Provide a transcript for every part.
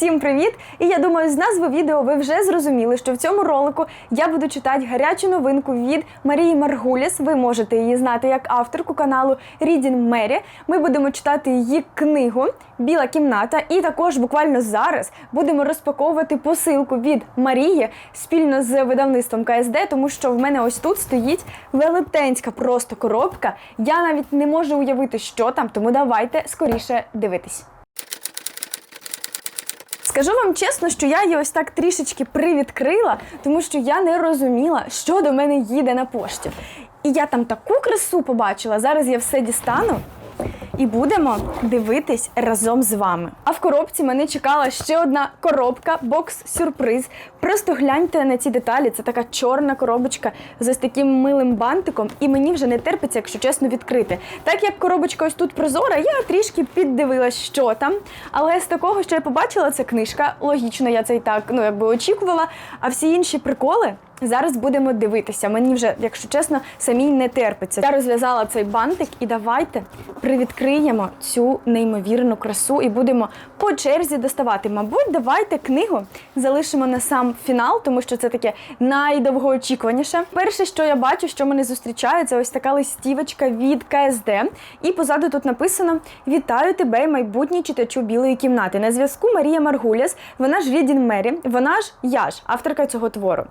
Всім привіт! І я думаю, з назви відео ви вже зрозуміли, що в цьому ролику я буду читати гарячу новинку від Марії Маргуліс. Ви можете її знати як авторку каналу Reading Mary. Ми будемо читати її книгу Біла кімната. І також буквально зараз будемо розпаковувати посилку від Марії спільно з видавництвом КСД, тому що в мене ось тут стоїть велетенська просто коробка. Я навіть не можу уявити, що там, тому давайте скоріше дивитись. Скажу вам чесно, що я її ось так трішечки привідкрила, тому що я не розуміла, що до мене їде на пошті. І я там таку красу побачила. Зараз я все дістану і будемо дивитись разом з вами. А в коробці мене чекала ще одна коробка, бокс-сюрприз. Просто гляньте на ці деталі. Це така чорна коробочка з ось таким милим бантиком, і мені вже не терпиться, якщо чесно, відкрити. Так як коробочка ось тут прозора, я трішки піддивилась, що там. Але з такого, що я побачила, це книжка. Логічно, я це і так ну якби очікувала. А всі інші приколи. Зараз будемо дивитися. Мені вже, якщо чесно, самій не терпиться. Я розв'язала цей бантик, і давайте привідкриємо цю неймовірну красу і будемо по черзі доставати. Мабуть, давайте книгу залишимо на сам фінал, тому що це таке найдовгоочікуваніше. Перше, що я бачу, що мене зустрічає, це ось така листівочка від КСД. І позаду тут написано: Вітаю тебе, майбутній читачу білої кімнати. На зв'язку Марія Маргуляс, вона ж Рідін Мері, вона ж я ж авторка цього твору.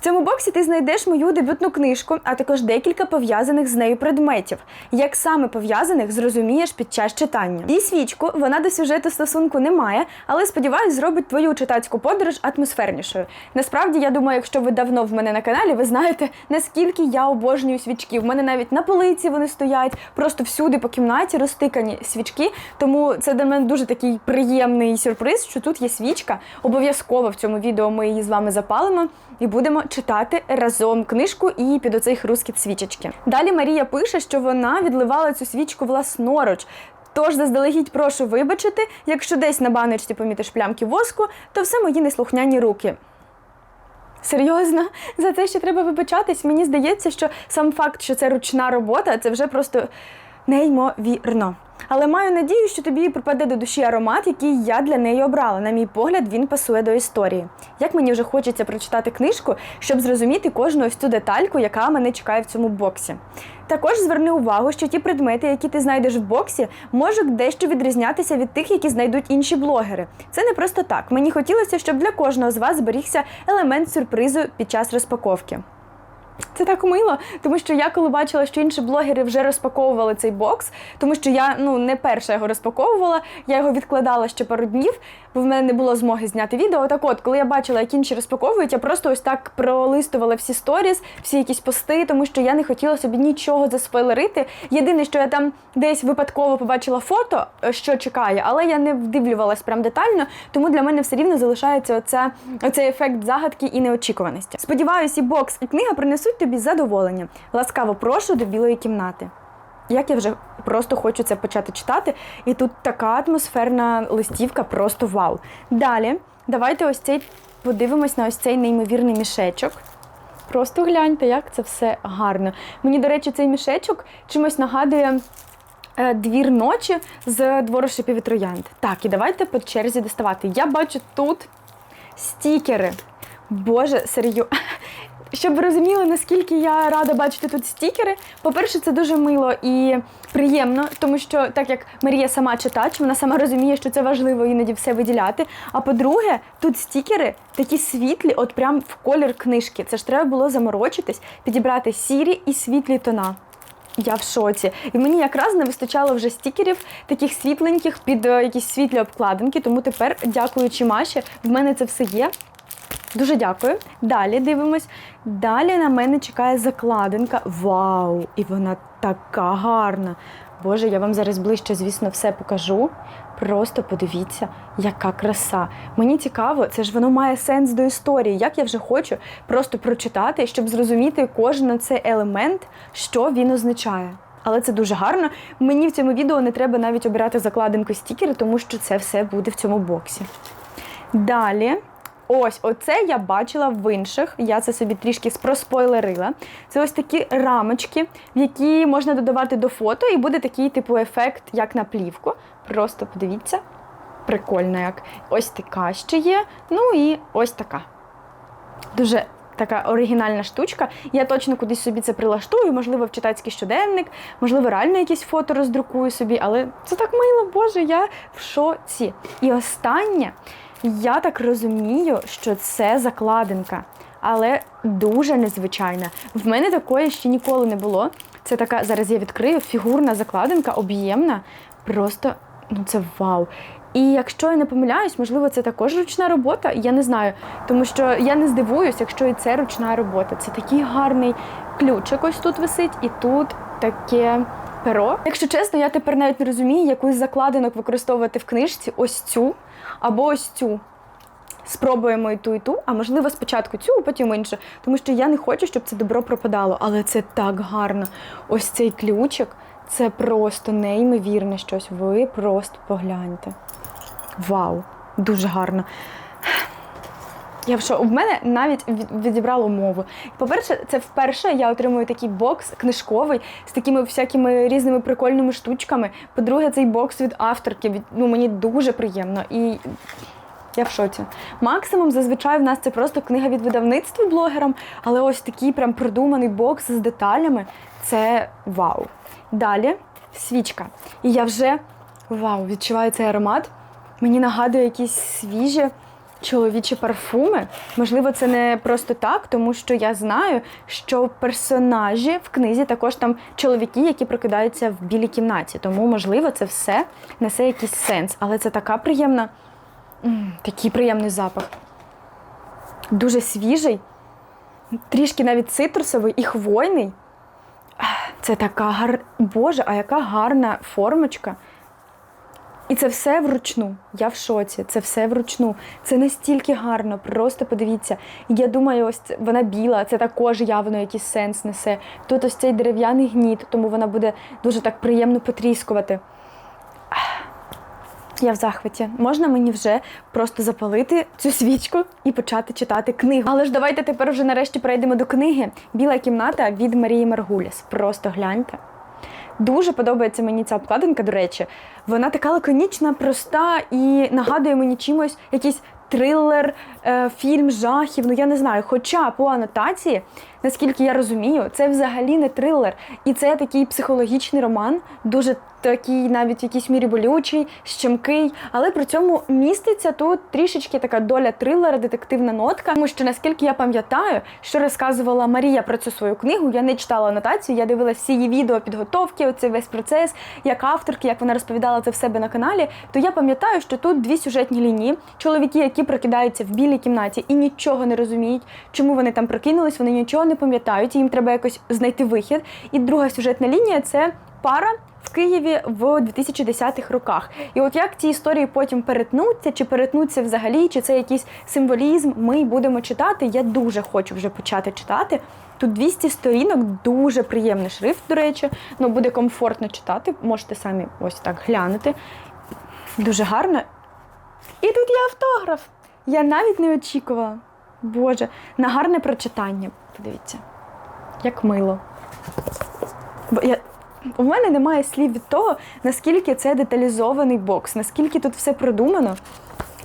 В цьому боксі ти знайдеш мою дебютну книжку, а також декілька пов'язаних з нею предметів. Як саме пов'язаних, зрозумієш під час читання. І свічку вона до сюжету стосунку не має, але сподіваюсь, зробить твою читацьку подорож атмосфернішою. Насправді, я думаю, якщо ви давно в мене на каналі, ви знаєте, наскільки я обожнюю свічки. В мене навіть на полиці вони стоять, просто всюди по кімнаті розтикані свічки. Тому це для мене дуже такий приємний сюрприз, що тут є свічка. Обов'язково в цьому відео ми її з вами запалимо і будемо читати разом книжку і під оцей хрускіт свічечки. Далі Марія пише, що вона відливала цю свічку власноруч. Тож заздалегідь прошу вибачити, якщо десь на баночці помітиш плямки воску, то все мої неслухняні руки. Серйозно, за це ще треба вибачатись. Мені здається, що сам факт, що це ручна робота, це вже просто неймовірно. Але маю надію, що тобі припаде до душі аромат, який я для неї обрала. На мій погляд, він пасує до історії. Як мені вже хочеться прочитати книжку, щоб зрозуміти кожну ось цю детальку, яка мене чекає в цьому боксі. Також зверни увагу, що ті предмети, які ти знайдеш в боксі, можуть дещо відрізнятися від тих, які знайдуть інші блогери. Це не просто так. Мені хотілося, щоб для кожного з вас зберігся елемент сюрпризу під час розпаковки. Це так мило, тому що я коли бачила, що інші блогери вже розпаковували цей бокс, тому що я ну не перша його розпаковувала, я його відкладала ще пару днів, бо в мене не було змоги зняти відео. Так от, коли я бачила, як інші розпаковують, я просто ось так пролистувала всі сторіс, всі якісь пости, тому що я не хотіла собі нічого заспойлерити. Єдине, що я там десь випадково побачила фото, що чекає, але я не вдивлювалась прям детально, тому для мене все рівно залишається оце, оцей ефект загадки і неочікуваності. Сподіваюся, і бокс, і книга принесуть тобі задоволення. Ласкаво прошу до білої кімнати. Як я вже просто хочу це почати читати, і тут така атмосферна листівка, просто вау. Далі, давайте ось цей подивимось на ось цей неймовірний мішечок. Просто гляньте, як це все гарно. Мені, до речі, цей мішечок чимось нагадує е, двір ночі з двору шипів і троянд. Так, і давайте по черзі доставати. Я бачу тут стікери. Боже, серйозно. Щоб ви розуміли, наскільки я рада бачити тут стікери. По-перше, це дуже мило і приємно, тому що, так як Марія сама читач, вона сама розуміє, що це важливо іноді все виділяти. А по-друге, тут стікери такі світлі, от прям в колір книжки. Це ж треба було заморочитись, підібрати сірі і світлі тона. Я в шоці. І мені якраз не вистачало вже стікерів, таких світленьких під е, якісь світлі обкладинки. Тому тепер, дякуючи Маші, в мене це все є. Дуже дякую. Далі дивимось. Далі на мене чекає закладинка. Вау! І вона така гарна. Боже, я вам зараз ближче, звісно, все покажу. Просто подивіться, яка краса. Мені цікаво, це ж воно має сенс до історії. Як я вже хочу просто прочитати, щоб зрозуміти кожен цей елемент, що він означає. Але це дуже гарно. Мені в цьому відео не треба навіть обирати закладинку стікери, тому що це все буде в цьому боксі. Далі. Ось, оце я бачила в інших. Я це собі трішки спроспойлерила. Це ось такі рамочки, в які можна додавати до фото, і буде такий типу ефект, як на плівку. Просто подивіться. прикольна, як ось така ще є. Ну і ось така. Дуже така оригінальна штучка. Я точно кудись собі це прилаштую, можливо, в читацький щоденник, можливо, реально якісь фото роздрукую собі, але це так мило, Боже, я в шоці. І останнє, я так розумію, що це закладинка, але дуже незвичайна. В мене такої ще ніколи не було. Це така, зараз я відкрию, фігурна закладинка, об'ємна. Просто ну це вау. І якщо я не помиляюсь, можливо, це також ручна робота. Я не знаю, тому що я не здивуюсь, якщо і це ручна робота. Це такий гарний ключик ось тут висить, і тут таке перо. Якщо чесно, я тепер навіть не розумію, яку з закладинок використовувати в книжці ось цю або ось цю. Спробуємо і ту, і ту, а можливо, спочатку цю, а потім іншу. Тому що я не хочу, щоб це добро пропадало. Але це так гарно. Ось цей ключик це просто неймовірне щось. Ви просто погляньте. Вау, дуже гарно. Я в що в мене навіть відібрало мову. По-перше, це вперше я отримую такий бокс книжковий з такими всякими різними прикольними штучками. По-друге, цей бокс від авторки. Ну, мені дуже приємно. І я в шоці. Максимум зазвичай в нас це просто книга від видавництва блогерам, але ось такий прям продуманий бокс з деталями це вау. Далі свічка. І я вже вау, відчуваю цей аромат. Мені нагадує якісь свіжі чоловічі парфуми. Можливо, це не просто так, тому що я знаю, що персонажі в книзі також там чоловіки, які прокидаються в білій кімнаті. Тому, можливо, це все несе якийсь сенс. Але це така приємна, такий приємний запах. Дуже свіжий, трішки навіть цитрусовий і хвойний. Це така гар... Боже, а яка гарна формочка. І це все вручну. Я в шоці. Це все вручну. Це настільки гарно. Просто подивіться. Я думаю, ось вона біла, це також явно якийсь сенс несе. Тут ось цей дерев'яний гніт, тому вона буде дуже так приємно потріскувати. Я в захваті. Можна мені вже просто запалити цю свічку і почати читати книгу. Але ж давайте тепер вже нарешті перейдемо до книги Біла кімната від Марії Маргуліс. Просто гляньте. Дуже подобається мені ця обкладинка, до речі. Вона така лаконічна, проста і нагадує мені чимось якийсь трилер, фільм жахів. Ну я не знаю. Хоча по анотації, наскільки я розумію, це взагалі не трилер. І це такий психологічний роман, дуже такий навіть в якійсь мірі болючий, щемкий, але при цьому міститься тут трішечки така доля трилера, детективна нотка. Тому що наскільки я пам'ятаю, що розказувала Марія про цю свою книгу, я не читала анотацію, я дивилася всі її відео підготовки, оцей весь процес, як авторки, як вона розповідала це в себе на каналі. То я пам'ятаю, що тут дві сюжетні лінії: чоловіки, які прокидаються в білій кімнаті і нічого не розуміють, чому вони там прокинулись, вони нічого не пам'ятають, і їм треба якось знайти вихід. І друга сюжетна лінія це пара. В Києві в 2010-х роках. І от як ці історії потім перетнуться, чи перетнуться взагалі, чи це якийсь символізм, ми будемо читати. Я дуже хочу вже почати читати. Тут 200 сторінок, дуже приємний шрифт, до речі. Ну, буде комфортно читати. Можете самі ось так глянути. Дуже гарно. І тут є автограф. Я навіть не очікувала. Боже, на гарне прочитання. Подивіться, як мило. Бо я... У мене немає слів від того, наскільки це деталізований бокс, наскільки тут все продумано.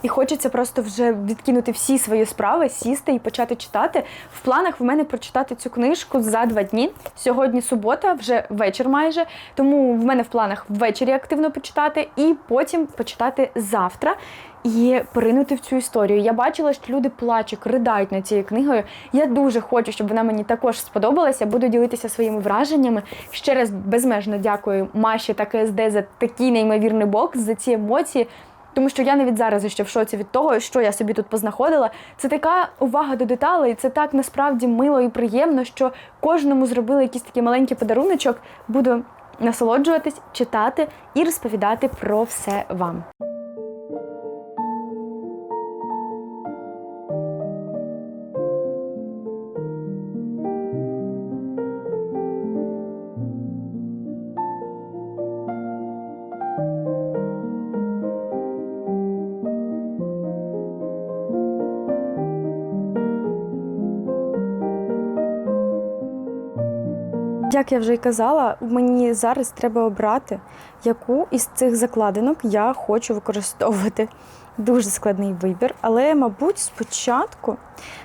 І хочеться просто вже відкинути всі свої справи, сісти і почати читати. В планах в мене прочитати цю книжку за два дні. Сьогодні субота, вже вечір майже. Тому в мене в планах ввечері активно почитати, і потім почитати завтра і поринути в цю історію. Я бачила, що люди плачуть, ридають над цією книгою. Я дуже хочу, щоб вона мені також сподобалася. Буду ділитися своїми враженнями. Ще раз безмежно дякую Маші та КСД за такий неймовірний бокс, за ці емоції. Тому що я навіть зараз ще в шоці від того, що я собі тут познаходила. Це така увага до деталей, це так насправді мило і приємно, що кожному зробили якийсь такий маленький подаруночок. Буду насолоджуватись, читати і розповідати про все вам. Як я вже й казала, мені зараз треба обрати, яку із цих закладинок я хочу використовувати. Дуже складний вибір, але, мабуть, спочатку,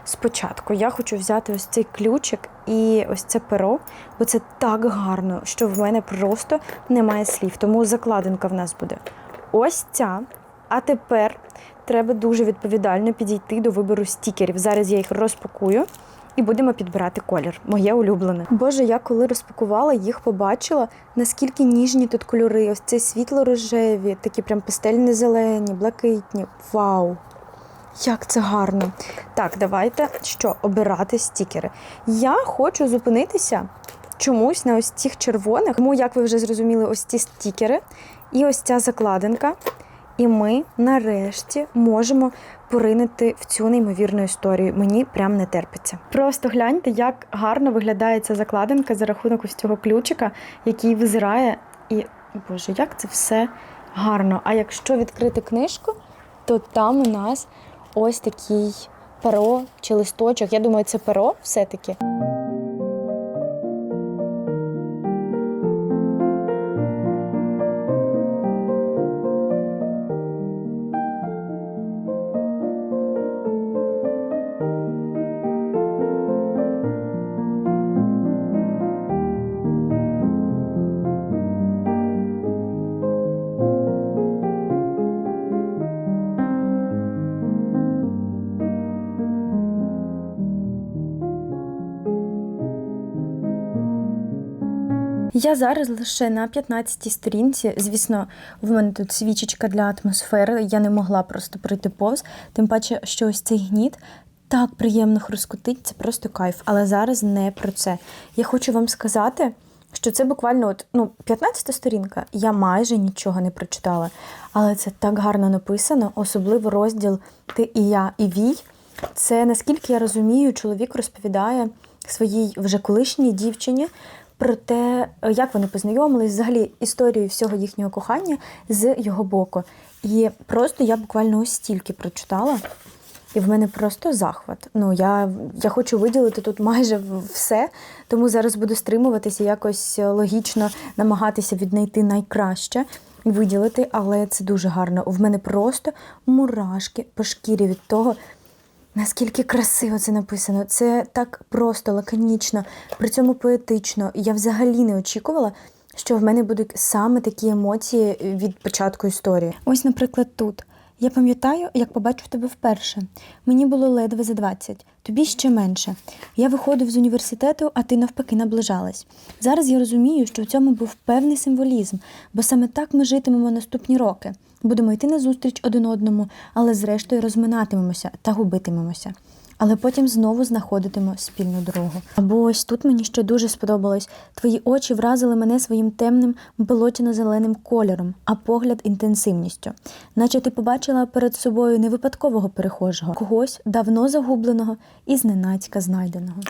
спочатку я хочу взяти ось цей ключик і ось це перо, бо це так гарно, що в мене просто немає слів. Тому закладинка в нас буде ось ця. А тепер треба дуже відповідально підійти до вибору стікерів. Зараз я їх розпакую і будемо підбирати колір. Моє улюблене. Боже, я коли розпакувала, їх побачила, наскільки ніжні тут кольори. Ось це світло-рожеві, такі прям пастельні зелені, блакитні. Вау! Як це гарно! Так, давайте що, обирати стікери. Я хочу зупинитися чомусь на ось цих червоних. Тому, як ви вже зрозуміли, ось ці стікери і ось ця закладинка. І ми нарешті можемо поринути в цю неймовірну історію. Мені прям не терпиться. Просто гляньте, як гарно виглядає ця закладинка за рахунок ось цього ключика, який визирає. І боже, як це все гарно. А якщо відкрити книжку, то там у нас ось такий перо чи листочок. Я думаю, це перо все-таки. Я зараз лише на 15-й сторінці. Звісно, в мене тут свічечка для атмосфери. Я не могла просто пройти повз. Тим паче, що ось цей гніт так приємно хрускотить, це просто кайф. Але зараз не про це. Я хочу вам сказати, що це буквально от, ну, 15 сторінка. Я майже нічого не прочитала. Але це так гарно написано, особливо розділ Ти і я, і Вій. Це наскільки я розумію, чоловік розповідає своїй вже колишній дівчині про те, як вони познайомились, взагалі історію всього їхнього кохання з його боку. І просто я буквально ось стільки прочитала, і в мене просто захват. Ну, я, я хочу виділити тут майже все, тому зараз буду стримуватися, якось логічно намагатися віднайти найкраще. Виділити, але це дуже гарно. В мене просто мурашки по шкірі від того, Наскільки красиво це написано, це так просто, лаконічно, при цьому поетично. Я взагалі не очікувала, що в мене будуть саме такі емоції від початку історії. Ось, наприклад, тут. Я пам'ятаю, як побачив тебе вперше. Мені було ледве за 20, тобі ще менше. Я виходив з університету, а ти навпаки наближалась. Зараз я розумію, що в цьому був певний символізм, бо саме так ми житимемо наступні роки. Будемо йти назустріч один одному, але зрештою розминатимемося та губитимемося. Але потім знову знаходитимо спільну дорогу. Або ось тут мені ще дуже сподобалось. Твої очі вразили мене своїм темним болотяно-зеленим кольором, а погляд інтенсивністю. Наче ти побачила перед собою не випадкового перехожого, когось давно загубленого і зненацька знайденого.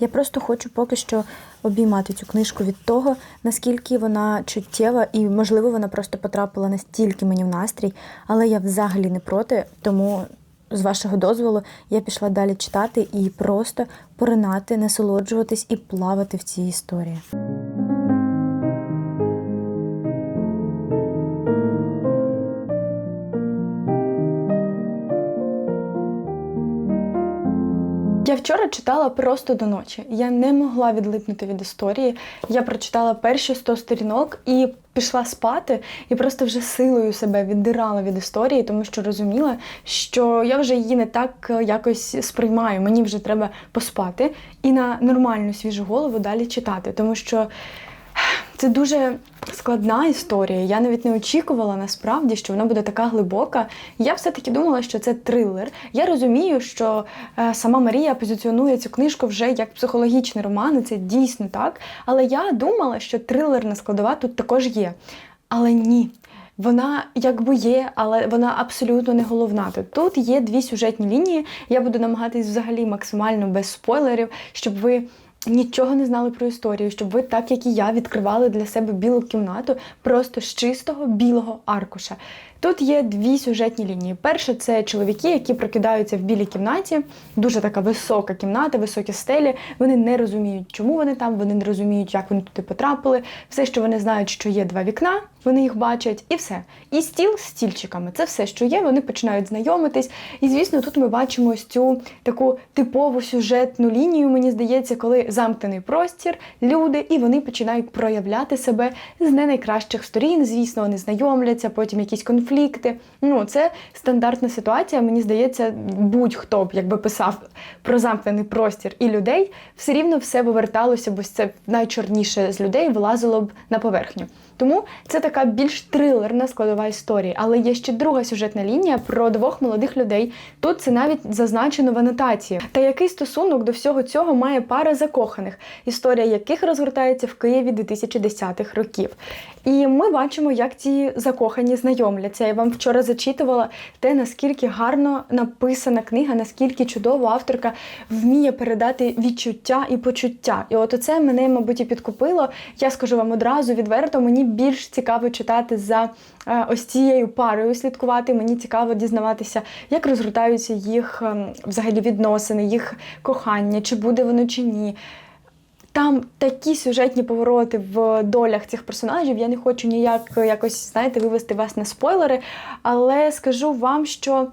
Я просто хочу поки що обіймати цю книжку від того, наскільки вона чуттєва, і, можливо, вона просто потрапила настільки мені в настрій, але я взагалі не проти, тому. З вашого дозволу я пішла далі читати і просто поринати, насолоджуватись і плавати в цій історії. Я вчора читала просто до ночі. Я не могла відлипнути від історії. Я прочитала перші 100 сторінок і пішла спати, і просто вже силою себе віддирала від історії, тому що розуміла, що я вже її не так якось сприймаю. Мені вже треба поспати і на нормальну свіжу голову далі читати, тому що. Це дуже складна історія. Я навіть не очікувала насправді, що вона буде така глибока. Я все-таки думала, що це трилер. Я розумію, що е, сама Марія позиціонує цю книжку вже як психологічний роман, і це дійсно так. Але я думала, що трилерна складова тут також є. Але ні. Вона якби є, але вона абсолютно не головна. Тут є дві сюжетні лінії. Я буду намагатись взагалі максимально без спойлерів, щоб ви нічого не знали про історію, щоб ви, так як і я, відкривали для себе білу кімнату просто з чистого білого аркуша. Тут є дві сюжетні лінії. Перша це чоловіки, які прокидаються в білій кімнаті, дуже така висока кімната, високі стелі. Вони не розуміють, чому вони там, вони не розуміють, як вони туди потрапили. Все, що вони знають, що є два вікна, вони їх бачать, і все. І стіл з стільчиками. Це все, що є. Вони починають знайомитись. І звісно, тут ми бачимо ось цю таку типову сюжетну лінію. Мені здається, коли замкнений простір, люди, і вони починають проявляти себе з не найкращих сторін. Звісно, вони знайомляться, потім якісь конфлікти. Ну, це стандартна ситуація. Мені здається, будь-хто б якби писав про замкнений простір і людей, все рівно все виверталося, бо це найчорніше з людей вилазило б на поверхню. Тому це така більш трилерна складова історії. Але є ще друга сюжетна лінія про двох молодих людей. Тут це навіть зазначено в анотації. Та який стосунок до всього цього має пара закоханих, історія яких розгортається в Києві 2010-х років. І ми бачимо, як ці закохані знайомляться. Я вам вчора зачитувала те, наскільки гарно написана книга, наскільки чудово авторка вміє передати відчуття і почуття. І от оце мене, мабуть, і підкупило. Я скажу вам одразу відверто, мені більш цікаво читати за е, ось цією парою слідкувати. Мені цікаво дізнаватися, як розгортаються їх ем, взагалі відносини, їх кохання, чи буде воно чи ні. Там такі сюжетні повороти в долях цих персонажів. Я не хочу ніяк якось, знаєте, вивести вас на спойлери, але скажу вам, що.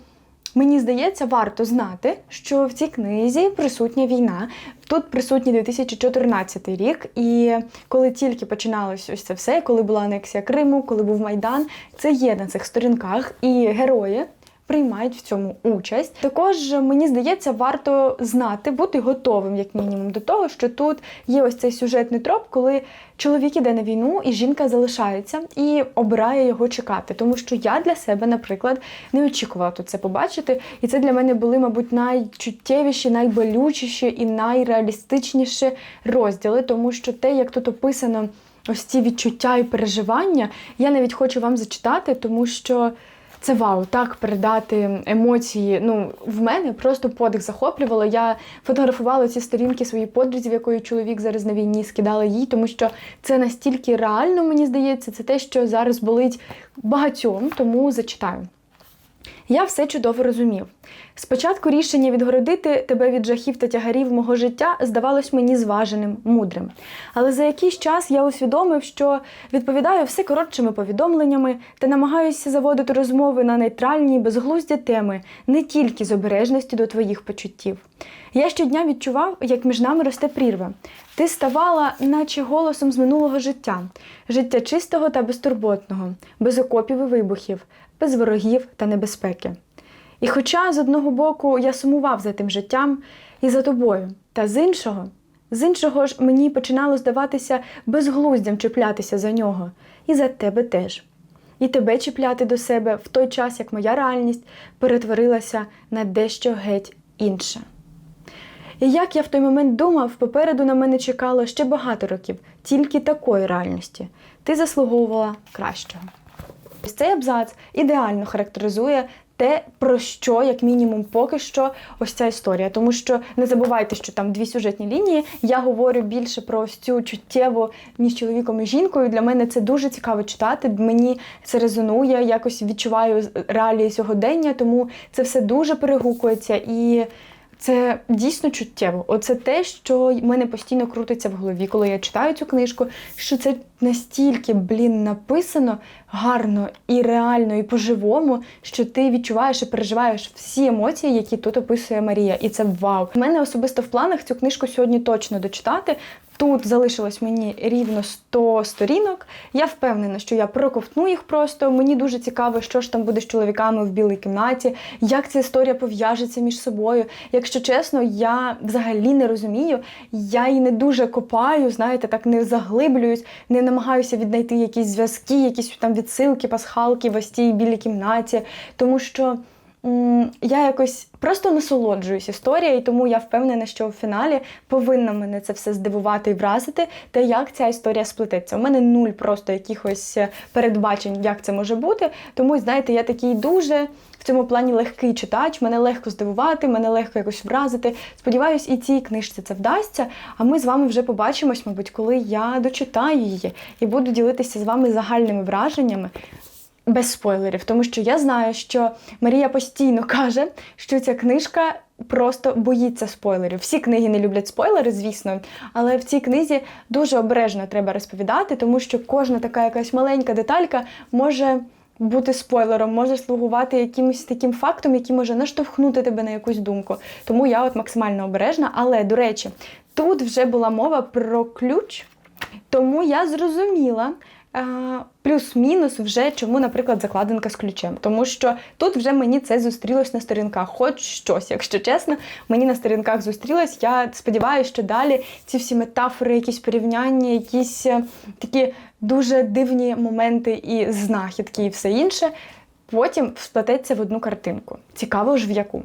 Мені здається, варто знати, що в цій книзі присутня війна. Тут присутній 2014 рік, і коли тільки починалось ось це все, коли була анексія Криму, коли був Майдан, це є на цих сторінках, і герої приймають в цьому участь. Також мені здається, варто знати, бути готовим, як мінімум, до того, що тут є ось цей сюжетний троп, коли чоловік іде на війну і жінка залишається і обирає його чекати. Тому що я для себе, наприклад, не очікувала тут це побачити. І це для мене були, мабуть, найчуттєвіші, найболючіші і найреалістичніші розділи, тому що те, як тут описано ось ці відчуття і переживання, я навіть хочу вам зачитати, тому що. Це вау, так передати емоції. Ну, в мене просто подих захоплювало. Я фотографувала ці сторінки своїй подрузі, в якої чоловік зараз на війні скидала їй, тому що це настільки реально, мені здається, це те, що зараз болить багатьом, тому зачитаю. Я все чудово розумів. Спочатку рішення відгородити тебе від жахів та тягарів мого життя здавалось мені зваженим, мудрим. Але за якийсь час я усвідомив, що відповідаю все коротшими повідомленнями та намагаюся заводити розмови на нейтральні, безглузді теми, не тільки з обережності до твоїх почуттів. Я щодня відчував, як між нами росте прірва. Ти ставала, наче голосом з минулого життя, життя чистого та безтурботного, без окопів і вибухів, без ворогів та небезпеки. І хоча з одного боку я сумував за тим життям і за тобою, та з іншого, з іншого ж мені починало здаватися безглуздям чіплятися за нього, і за тебе теж. І тебе чіпляти до себе в той час, як моя реальність перетворилася на дещо геть інше. І як я в той момент думав, попереду на мене чекало ще багато років, тільки такої реальності. Ти заслуговувала кращого. Ось цей абзац ідеально характеризує те, про що, як мінімум, поки що ось ця історія. Тому що не забувайте, що там дві сюжетні лінії. Я говорю більше про ось цю чуттєву між чоловіком і жінкою. Для мене це дуже цікаво читати. Мені це резонує, якось відчуваю реалії сьогодення, тому це все дуже перегукується і. Це дійсно чуттєво. Оце те, що в мене постійно крутиться в голові, коли я читаю цю книжку, що це настільки, блін, написано гарно і реально, і по-живому, що ти відчуваєш і переживаєш всі емоції, які тут описує Марія. І це вау. У мене особисто в планах цю книжку сьогодні точно дочитати. Тут залишилось мені рівно 100 сторінок. Я впевнена, що я проковтну їх просто. Мені дуже цікаво, що ж там буде з чоловіками в білій кімнаті, як ця історія пов'яжеться між собою. Якщо чесно, я взагалі не розумію. Я і не дуже копаю, знаєте, так не заглиблююсь, не намагаюся віднайти якісь зв'язки, якісь там відсилки, пасхалки в ось кімнаті, тому що я якось просто насолоджуюсь історією, тому я впевнена, що в фіналі повинна мене це все здивувати і вразити, та як ця історія сплететься. У мене нуль просто якихось е, передбачень, як це може бути. Тому, знаєте, я такий дуже в цьому плані легкий читач, мене легко здивувати, мене легко якось вразити. Сподіваюсь, і цій книжці це вдасться. А ми з вами вже побачимось, мабуть, коли я дочитаю її і буду ділитися з вами загальними враженнями. Без спойлерів, тому що я знаю, що Марія постійно каже, що ця книжка просто боїться спойлерів. Всі книги не люблять спойлери, звісно, але в цій книзі дуже обережно треба розповідати, тому що кожна така якась маленька деталька може. Бути спойлером, може слугувати якимось таким фактом, який може наштовхнути тебе на якусь думку. Тому я от максимально обережна. Але, до речі, тут вже була мова про ключ, тому я зрозуміла, плюс-мінус вже чому, наприклад, закладинка з ключем. Тому що тут вже мені це зустрілось на сторінках, хоч щось, якщо чесно, мені на сторінках зустрілось. Я сподіваюся, що далі ці всі метафори, якісь порівняння, якісь е, такі дуже дивні моменти і знахідки, і все інше. Потім сплететься в одну картинку. Цікаво ж в яку.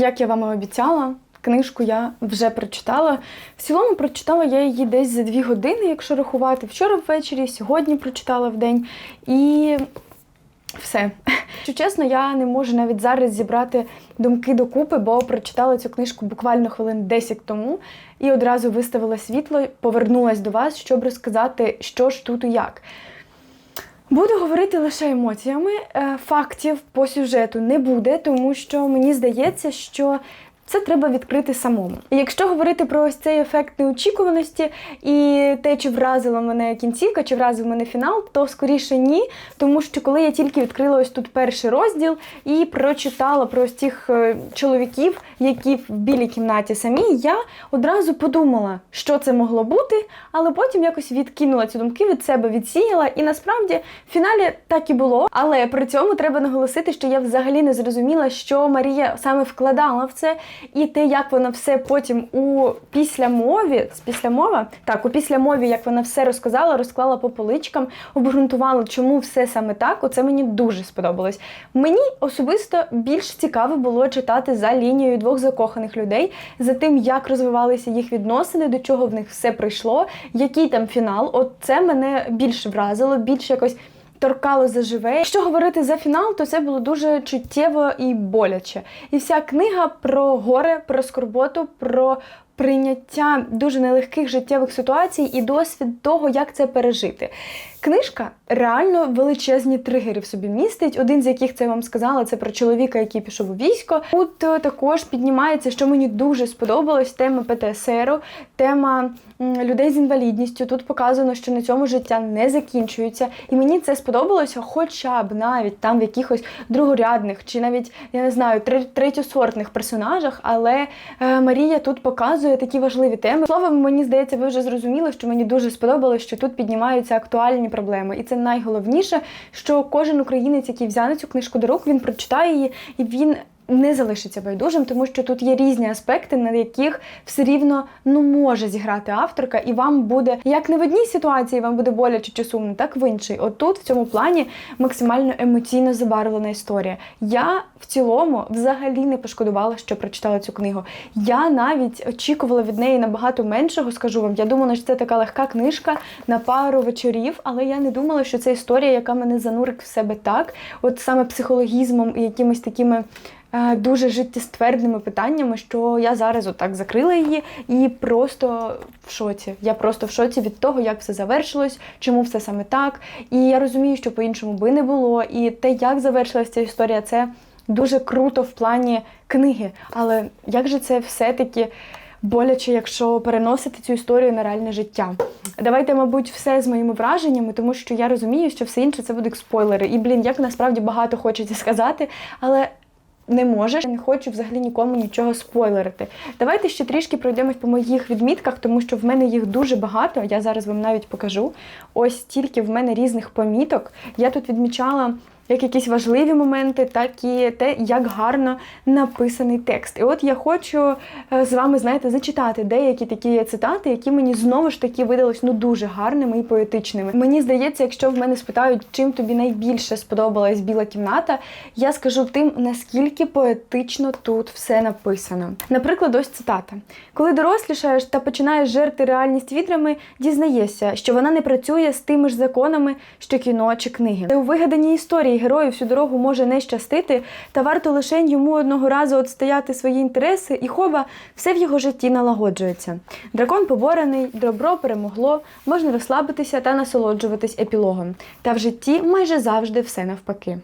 Як я вам і обіцяла, книжку я вже прочитала. В цілому прочитала я її десь за дві години, якщо рахувати. Вчора ввечері, сьогодні прочитала в день. І все. Якщо чесно, я не можу навіть зараз зібрати думки докупи, бо прочитала цю книжку буквально хвилин 10 тому і одразу виставила світло, повернулась до вас, щоб розказати, що ж тут і як. Буду говорити лише емоціями. Е, Фактів по сюжету не буде, тому що мені здається, що це треба відкрити самому. І якщо говорити про ось цей ефект неочікуваності і те, чи вразила мене кінцівка, чи вразив мене фінал, то скоріше ні. Тому що коли я тільки відкрила ось тут перший розділ і прочитала про ось цих е, чоловіків, які в білій кімнаті самі, я одразу подумала, що це могло бути, але потім якось відкинула ці думки від себе, відсіяла. І насправді в фіналі так і було. Але при цьому треба наголосити, що я взагалі не зрозуміла, що Марія саме вкладала в це, і те, як вона все потім у післямові, з післямова, так, у післямові, як вона все розказала, розклала по поличкам, обґрунтувала, чому все саме так. Оце мені дуже сподобалось. Мені особисто більш цікаво було читати за лінією двох закоханих людей, за тим, як розвивалися їх відносини, до чого в них все прийшло, який там фінал. От це мене більше вразило, більш якось. Торкало заживе. Якщо говорити за фінал, то це було дуже чуттєво і боляче. І вся книга про горе, про скорботу, про прийняття дуже нелегких життєвих ситуацій і досвід того, як це пережити. Книжка реально величезні тригери в собі містить. Один з яких це я вам сказала, це про чоловіка, який пішов у військо. Тут е, також піднімається, що мені дуже сподобалось, тема ПТСР, тема людей з інвалідністю. Тут показано, що на цьому життя не закінчується. І мені це сподобалося, хоча б навіть там в якихось другорядних чи навіть я не знаю тре- третьосортних персонажах. Але е, Марія тут показує такі важливі теми. Словом, мені здається, ви вже зрозуміли, що мені дуже сподобалось, що тут піднімаються актуальні проблеми. І це найголовніше, що кожен українець, який взяне цю книжку до рук, він прочитає її і він. Не залишиться байдужим, тому що тут є різні аспекти, на яких все рівно ну може зіграти авторка, і вам буде як не в одній ситуації вам буде боляче чи сумно, так в іншій. Отут в цьому плані максимально емоційно забарвлена історія. Я в цілому взагалі не пошкодувала, що прочитала цю книгу. Я навіть очікувала від неї набагато меншого, скажу вам. Я думала, що це така легка книжка на пару вечорів, але я не думала, що це історія, яка мене занурить в себе так, от саме психологізмом і якимись такими. Е, Дуже життєствердними питаннями, що я зараз отак закрила її і просто в шоці. Я просто в шоці від того, як все завершилось, чому все саме так. І я розумію, що по-іншому би не було. І те, як завершилася ця історія, це дуже круто в плані книги. Але як же це все-таки боляче, якщо переносити цю історію на реальне життя? Давайте, мабуть, все з моїми враженнями, тому що я розумію, що все інше це будуть спойлери. І, блін, як насправді багато хочеться сказати, але. Не можеш, я не хочу взагалі нікому нічого спойлерити. Давайте ще трішки пройдемось по моїх відмітках, тому що в мене їх дуже багато. Я зараз вам навіть покажу. Ось тільки в мене різних поміток. Я тут відмічала як якісь важливі моменти, так і те, як гарно написаний текст. І от я хочу е, з вами, знаєте, зачитати деякі такі цитати, які мені знову ж таки видались ну дуже гарними і поетичними. Мені здається, якщо в мене спитають, чим тобі найбільше сподобалась біла кімната, я скажу тим, наскільки поетично тут все написано. Наприклад, ось цитата: коли дорослішаєш та починаєш жерти реальність відрами, дізнаєшся, що вона не працює з тими ж законами, що кіно чи книги. Та у вигаданій історії герою всю дорогу може не щастити, та варто лише йому одного разу отстояти свої інтереси, і хоба все в його житті налагоджується. Дракон поборений, добро перемогло, можна розслабитися та насолоджуватись епілогом. Та в житті майже завжди все навпаки.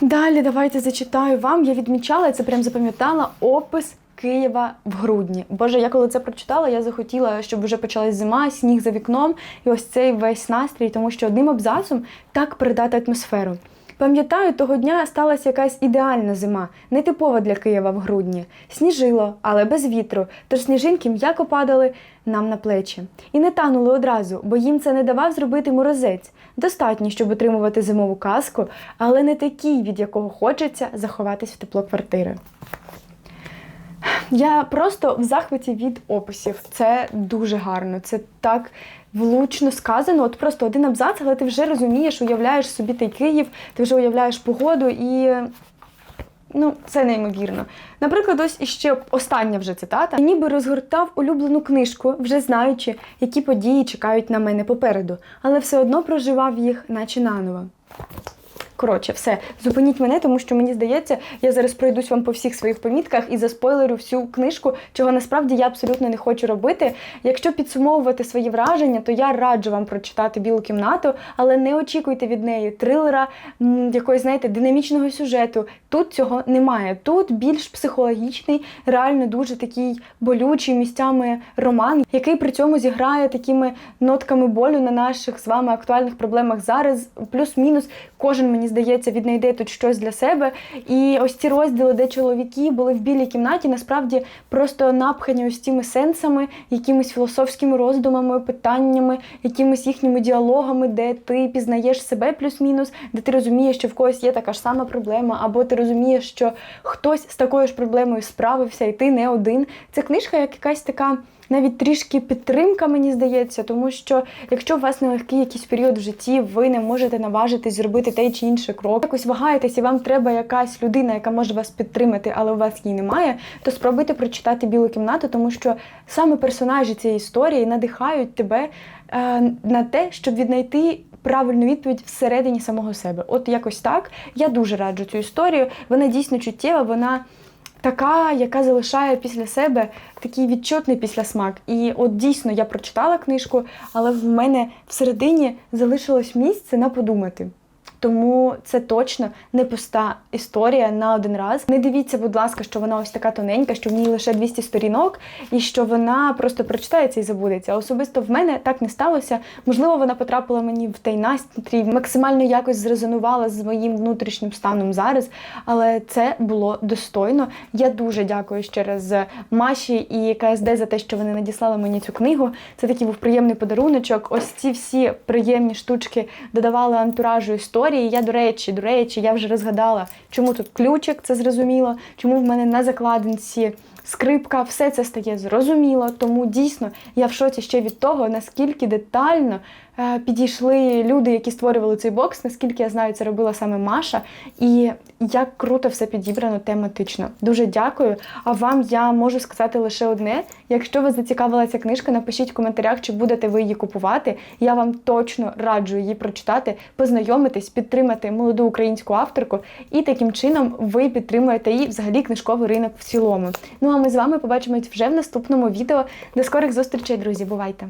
Далі давайте зачитаю вам. Я відмічала, це прям запам'ятала опис Києва в грудні. Боже, я коли це прочитала, я захотіла, щоб вже почалась зима, сніг за вікном, і ось цей весь настрій, тому що одним абзацом так передати атмосферу. Пам'ятаю, того дня сталася якась ідеальна зима, нетипова для Києва в грудні. Сніжило, але без вітру, тож сніжинки м'яко падали нам на плечі. І не танули одразу, бо їм це не давав зробити морозець. Достатньо, щоб отримувати зимову казку, але не такий, від якого хочеться заховатись в тепло квартири. Я просто в захваті від описів. Це дуже гарно. Це так влучно сказано. От просто один абзац, але ти вже розумієш, уявляєш собі той Київ, ти вже уявляєш погоду і. Ну, це неймовірно. Наприклад, ось іще остання вже цитата. Я ніби розгортав улюблену книжку, вже знаючи, які події чекають на мене попереду, але все одно проживав їх, наче наново. Коротше, все, зупиніть мене, тому що мені здається, я зараз пройдусь вам по всіх своїх помітках і заспойлерю всю книжку, чого насправді я абсолютно не хочу робити. Якщо підсумовувати свої враження, то я раджу вам прочитати білу кімнату, але не очікуйте від неї трилера, м, якогось, знаєте, динамічного сюжету. Тут цього немає. Тут більш психологічний, реально дуже такий болючий місцями роман, який при цьому зіграє такими нотками болю на наших з вами актуальних проблемах зараз. Плюс-мінус кожен мені здається віднайде тут щось для себе. І ось ці розділи, де чоловіки були в білій кімнаті, насправді просто напхані ось цими сенсами, якимись філософськими роздумами, питаннями, якимись їхніми діалогами, де ти пізнаєш себе плюс-мінус, де ти розумієш, що в когось є така ж сама проблема, або ти розумієш, що хтось з такою ж проблемою справився, і ти не один. Це книжка, як якась така навіть трішки підтримка, мені здається, тому що якщо у вас нелегкий якийсь період в житті, ви не можете наважитись зробити той чи інший крок, якось вагаєтесь, і вам треба якась людина, яка може вас підтримати, але у вас її немає, то спробуйте прочитати білу кімнату, тому що саме персонажі цієї історії надихають тебе е, на те, щоб віднайти. Правильну відповідь всередині самого себе. От якось так. Я дуже раджу цю історію. Вона дійсно чуттєва, вона така, яка залишає після себе такий відчутний післясмак. І от дійсно я прочитала книжку, але в мене всередині залишилось місце на подумати. Тому це точно не пуста історія на один раз. Не дивіться, будь ласка, що вона ось така тоненька, що в ній лише 200 сторінок, і що вона просто прочитається і забудеться. Особисто в мене так не сталося. Можливо, вона потрапила мені в той настрій, максимально якось зрезонувала з моїм внутрішнім станом зараз. Але це було достойно. Я дуже дякую ще раз Маші і КСД за те, що вони надіслали мені цю книгу. Це такий був приємний подаруночок. Ось ці всі приємні штучки додавали антуражу історії. Я, до речі, до речі, я вже розгадала, чому тут ключик, це зрозуміло, чому в мене на закладинці скрипка, все це стає зрозуміло. Тому дійсно я в шоці ще від того, наскільки детально е, підійшли люди, які створювали цей бокс, наскільки я знаю, це робила саме Маша, і як круто все підібрано тематично. Дуже дякую. А вам я можу сказати лише одне: якщо вас зацікавила ця книжка, напишіть в коментарях, чи будете ви її купувати. Я вам точно раджу її прочитати, познайомитись, підтримати молоду українську авторку, і таким чином ви підтримуєте і взагалі книжковий ринок в цілому. Ну а ми з вами побачимось вже в наступному відео. До скорих зустрічей, друзі. Бувайте!